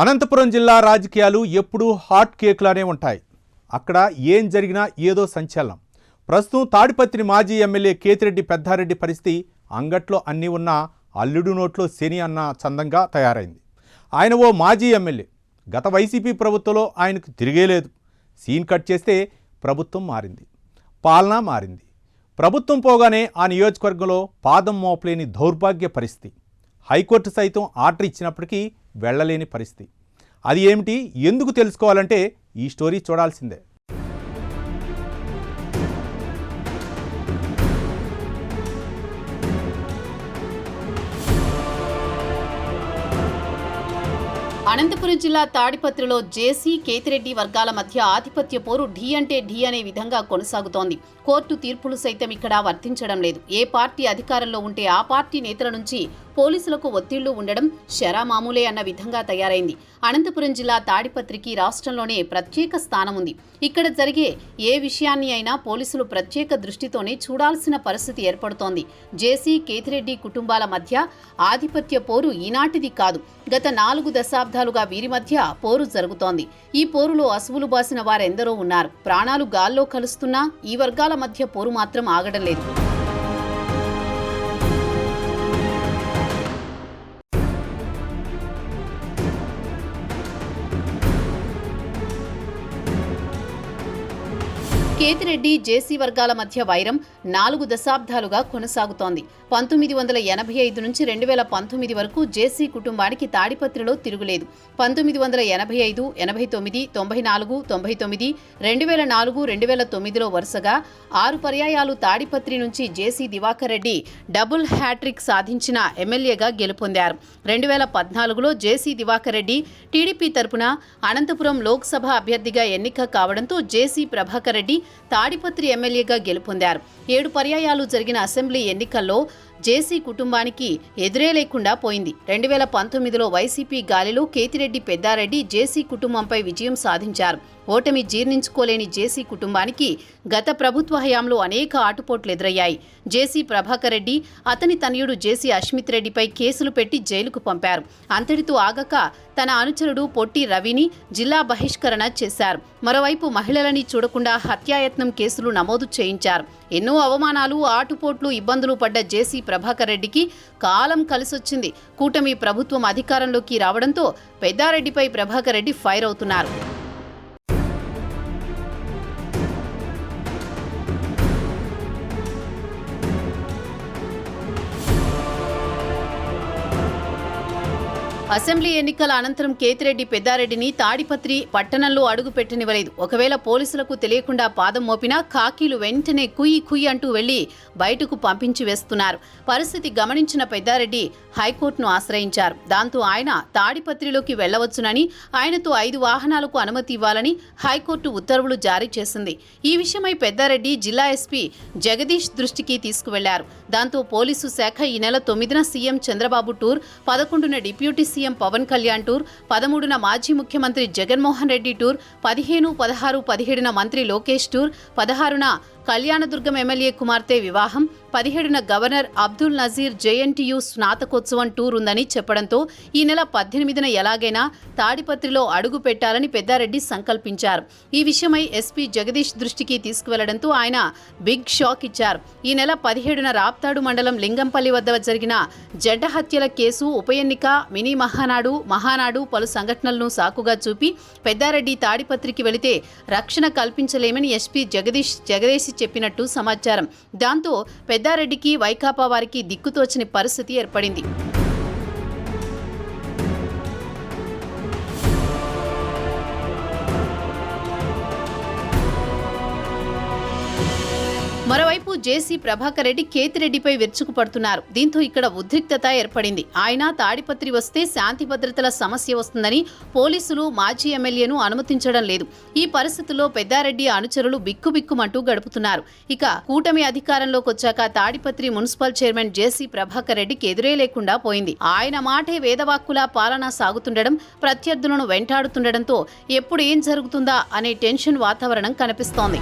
అనంతపురం జిల్లా రాజకీయాలు ఎప్పుడూ హాట్ కేక్లానే ఉంటాయి. అక్కడ ఏం జరిగినా ఏదో సంచలనం. ప్రస్తుతం తాడిపత్రి మాజీ ఎమ్మెల్యే కేతిరెడ్డి పెద్దారెడ్డి పరిస్థితి అంగట్లో అన్నీ ఉన్న అల్లుడు నోట్లో శని అన్న చందంగా తయారైంది. ఆయన ఓ మాజీ ఎమ్మెల్యే. గత వైసీపీ ప్రభుత్వంలో ఆయనకు తిరిగేలేదు సీన్ కట్ చేస్తే ప్రభుత్వం మారింది. పాలన మారింది. ప్రభుత్వం పోగానే ఆ నియోజకవర్గంలో పాదం మోపలేని దౌర్భాగ్య పరిస్థితి. హైకోర్టు సైతం ఆర్డర్ ఇచ్చినప్పటికీ వెళ్ళలేని పరిస్థితి. అది ఏమిటి? ఎందుకు తెలుసుకోవాలంటే ఈ స్టోరీ చూడాల్సిందే. అనంతపురం జిల్లా తాడిపత్రిలో జేసీ కేతిరెడ్డి వర్గాల మధ్య ఆధిపత్య పోరు ఢీ అంటే ఢీ అనే విధంగా కొనసాగుతోంది. కోర్టు తీర్పులు సైతం ఇక్కడ వర్తించడం లేదు. ఏ పార్టీ అధికారంలో ఉంటే ఆ పార్టీ నేతల నుంచి పోలీసులకు ఒత్తిళ్ళు ఉండడం శరామామూలే అన్న విధంగా తయారైంది. అనంతపురం జిల్లా తాడిపత్రికి రాష్ట్రంలోనే ప్రత్యేక స్థానం ఉంది. ఇక్కడ జరిగే ఏ విషయాన్ని అయినా పోలీసులు ప్రత్యేక దృష్టితోనే చూడాల్సిన పరిస్థితి ఏర్పడుతోంది. జేసీ కేతిరెడ్డి కుటుంబాల మధ్య ఆధిపత్య పోరు ఈనాటిది కాదు. గత నాలుగు దశాబ్దాలుగా వీరి మధ్య పోరు జరుగుతోంది. ఈ పోరులో అసువులు బాసిన వారెందరో ఉన్నారు. ప్రాణాలు గాల్లో కలుస్తున్నా ఈ వర్గాల మధ్య పోరు మాత్రం ఆగడం లేదు. కేతిరెడ్డి జేసీ వర్గాల మధ్య వైరం నాలుగు దశాబ్దాలుగా కొనసాగుతోంది. పంతొమ్మిది వందల ఎనభై ఐదు నుంచి రెండు వేల పంతొమ్మిది వరకు జేసీ కుటుంబానికి తాడిపత్రిలో తిరుగులేదు. పంతొమ్మిది వందల ఎనభై ఐదు ఎనభై తొమ్మిది తొంభై నాలుగు తొంభై తొమ్మిది రెండు వేల నాలుగు రెండు వేల తొమ్మిదిలో వరుసగా ఆరు పర్యాయాలు తాడిపత్రి నుంచి JC Diwakar Reddy double hattrick సాధించిన ఎమ్మెల్యేగా గెలుపొందారు. రెండు వేల పద్నాలుగులో జేసీ దివాకర్ రెడ్డి టీడీపీ తరపున అనంతపురం లోక్సభ అభ్యర్థిగా ఎన్నిక కావడంతో జేసీ ప్రభాకర్ రెడ్డి తాడిపత్రి ఎమ్మెల్యేగా గెలుపొందారు. ఏడు పర్యాయాలు జరిగిన అసెంబ్లీ ఎన్నికల్లో జేసీ కుటుంబానికి ఎదురే లేకుండా పోయింది. రెండు వేల పంతొమ్మిదిలో వైసీపీ గాలిలో కేతిరెడ్డి పెద్దారెడ్డి జేసీ కుటుంబంపై విజయం సాధించారు. ఓటమి జీర్ణించుకోలేని జేసీ కుటుంబానికి గత ప్రభుత్వ హయాంలో అనేక ఆటుపోట్లు ఎదురయ్యాయి. జేసీ ప్రభాకర్ రెడ్డి అతని తనయుడు జేసీ అష్మిత్ రెడ్డిపై కేసులు పెట్టి జైలుకు పంపారు. అంతటితో ఆగక తన అనుచరుడు పొట్టి రవిని జిల్లా బహిష్కరణ చేశారు. మరోవైపు మహిళలని చూడకుండా హత్యాయత్నం కేసులు నమోదు చేయించారు. ఎన్నో అవమానాలు ఆటుపోట్లు ఇబ్బందులు పడ్డ జేసీ ప్రభాకర్ రెడ్డికి కాలం కలిసొచ్చింది. కూటమి ప్రభుత్వం అధికారంలోకి రావడంతో పెద్దారెడ్డిపై ప్రభాకర్ రెడ్డి ఫైర్ అవుతున్నారు. అసెంబ్లీ ఎన్నికల అనంతరం కేతిరెడ్డి పెద్దారెడ్డిని తాడిపత్రి పట్టణంలో అడుగు పెట్టనివ్వలేదు ఒకవేళ పోలీసులకు తెలియకుండా పాదం మోపినా కాకీలు వెంటనే కుయ్యి కుయ్యి అంటూ వెళ్ళి బయటకు పంపించి వేస్తున్నారు. పరిస్థితి గమనించిన పెద్దారెడ్డి హైకోర్టును ఆశ్రయించారు. దాంతో ఆయన తాడిపత్రిలోకి వెళ్ళవచ్చునని ఆయనతో ఐదు వాహనాలకు అనుమతి ఇవ్వాలని హైకోర్టు ఉత్తర్వులు జారీ చేసింది. ఈ విషయమై పెద్దారెడ్డి జిల్లా ఎస్పీ జగదీష్ దృష్టికి తీసుకువెళ్ళారు. దాంతో పోలీసు శాఖ ఈ నెల తొమ్మిదిన సీఎం చంద్రబాబు టూర్ పదకొండున deputy CM Pawan Kalyan tour పదమూడున మాజీ ముఖ్యమంత్రి జగన్మోహన్ రెడ్డి టూర్ పదిహేను పదహారు పదిహేడున మంత్రి లోకేష్ టూర్ పదహారున కళ్యాణదుర్గం ఎమ్మెల్యే కుమార్తె వివాహం పదిహేడున గవర్నర్ అబ్దుల్ నజీర్ జేఎన్టీయు స్నాతకోత్సవం టూర్ ఉందని చెప్పడంతో ఈ నెల పద్దెనిమిదిన ఎలాగైనా తాడిపత్రిలో అడుగు పెట్టాలని పెద్దారెడ్డి సంకల్పించారు. ఈ విషయమై ఎస్పీ జగదీష్ దృష్టికి తీసుకువెళ్ళడంతో ఆయన బిగ్ షాక్ ఇచ్చారు. ఈ నెల పదిహేడున రాప్తాడు మండలం లింగంపల్లి వద్ద జరిగిన జడ్డ హత్యల కేసు ఉప ఎన్నిక మినీ మహానాడు మహానాడు పలు సంఘటనలను సాకుగా చూపి పెద్దారెడ్డి తాడిపత్రికి వెళితే రక్షణ కల్పించలేమని ఎస్పీ జగదీష్ జగదీష్ చెప్పినట్టు సమాచారం. దాంతో పెద్దారెడ్డికి వైకాపా వారికి దిక్కుతోచని పరిస్థితి ఏర్పడింది. మరోవైపు జేసీ ప్రభాకర్ రెడ్డి కేతిరెడ్డిపై విరుచుకుపడుతున్నారు. దీంతో ఇక్కడ ఉద్రిక్తత ఏర్పడింది. ఆయన తాడిపత్రి వస్తే శాంతి భద్రతల సమస్య వస్తుందని పోలీసులు మాజీ ఎమ్మెల్యేను అనుమతించడం లేదు. ఈ పరిస్థితుల్లో పెద్దారెడ్డి అనుచరులు బిక్కుబిక్కుమంటూ గడుపుతున్నారు. ఇక కూటమి అధికారంలోకి వచ్చాక Tadipatri municipal chairman JC Prabhakar రెడ్డికి ఎదురే లేకుండా పోయింది. ఆయన మాటే వేదవాక్కులా పాలన సాగుతుండడం ప్రత్యర్థులను వెంటాడుతుండడంతో ఎప్పుడు ఏం జరుగుతుందా అనే టెన్షన్ వాతావరణం కనిపిస్తోంది.